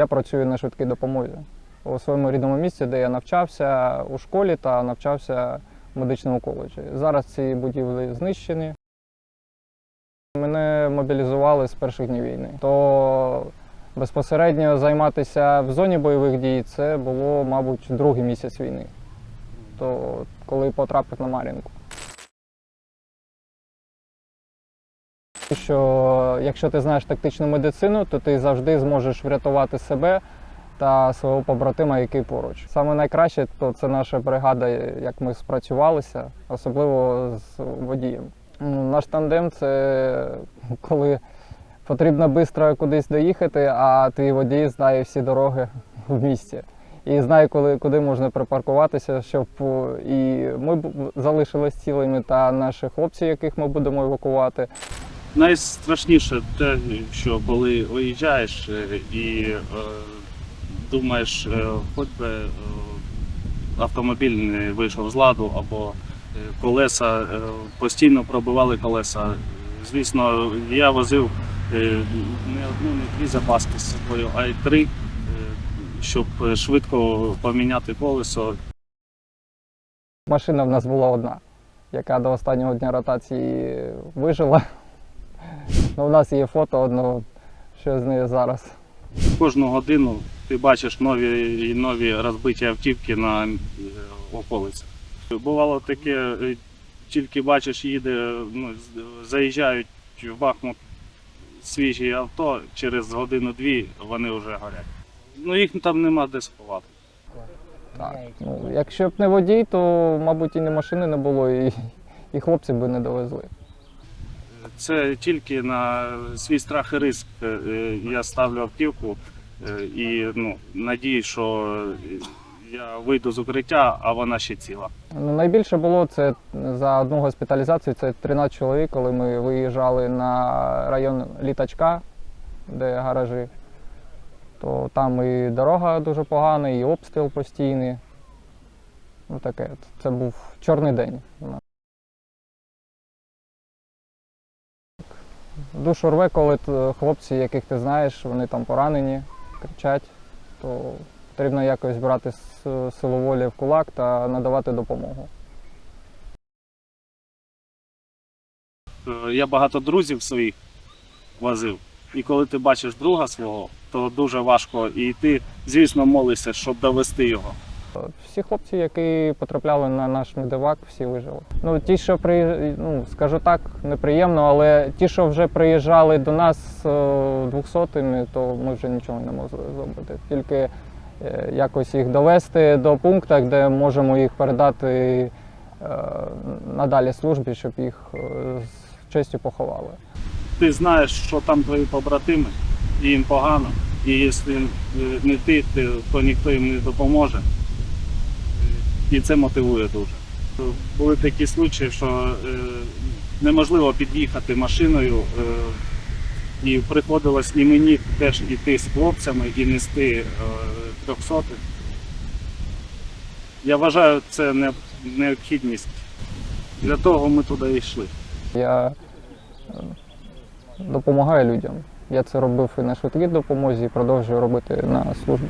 Я працюю на швидкій допомозі у своєму рідному місці, де я навчався у школі та навчався в медичному коледжі. Зараз ці будівлі знищені. Мене мобілізували з перших днів війни. То безпосередньо займатися в зоні бойових дій це було, мабуть, другий місяць війни. То коли потрапив на Мар'їнку. Що якщо ти знаєш тактичну медицину, то ти завжди зможеш врятувати себе та свого побратима, який поруч. Саме найкраще то це наша бригада, як ми спрацювалися, особливо з водієм. Ну, Наш тандем це коли потрібно швидко кудись доїхати, а твій водій знає всі дороги в місті. І знає, коли, куди можна припаркуватися, щоб і ми залишились цілими, та наші хлопці, яких ми будемо евакувати. Найстрашніше те, що коли виїжджаєш е, і е, думаєш, е, хоч би е, автомобіль не вийшов з ладу, або е, колеса е, постійно пробивали колеса. Звісно, я возив е, не одну, не дві запаски з собою, а й три, е, щоб швидко поміняти колесо. Машина в нас була одна, яка до останнього дня ротації вижила. Ну, у нас є фото одного, що з нею зараз. Кожну годину ти бачиш нові і нові розбиті автівки на е, околицях. Бувало таке, е, тільки бачиш, їде, ну, заїжджають в Бахмут свіжі авто, через годину-дві вони вже горять. Ну їх там нема де сховати. Так. Ну, якщо б не водій, то, мабуть, і не машини не було, і, і хлопці б не довезли. Це тільки на свій страх і риск е, я ставлю автівку е, і ну, надію, що я вийду з укриття, а вона ще ціла. Ну, найбільше було це за одну госпіталізацію, це 13 чоловік, коли ми виїжджали на район літачка, де гаражі. То там і дорога дуже погана, і обстріл постійний. Ну таке. Це був чорний день. у нас. Душу рве, коли хлопці, яких ти знаєш, вони там поранені, кричать, то потрібно якось брати силу волі в кулак та надавати допомогу. Е, Я багато друзів своїх возив. І коли ти бачиш друга свого, то дуже важко. І ти, звісно, молишся, щоб довести його. Всі хлопці, які потрапляли на наш медивак, всі вижили. Ну ті, що при ну скажу так, неприємно, але ті, що вже приїжджали до нас е, двохсотими, то ми вже нічого не могли зробити. Тільки е, якось їх довести до пункту, де можемо їх передати е, надалі службі, щоб їх е, з честю поховали. Ти знаєш, що там твої побратими, і їм погано. І якщо е, не ти, то ніхто їм не допоможе. І це мотивує дуже. Були такі случаї, що е, неможливо під'їхати машиною, е, і приходилось і мені теж іти з хлопцями і нести е. Я вважаю, це не- необхідність. Для того ми туди йшли. Я е, допомагаю людям. Я це робив і на швидкій допомозі, і продовжую робити на службі.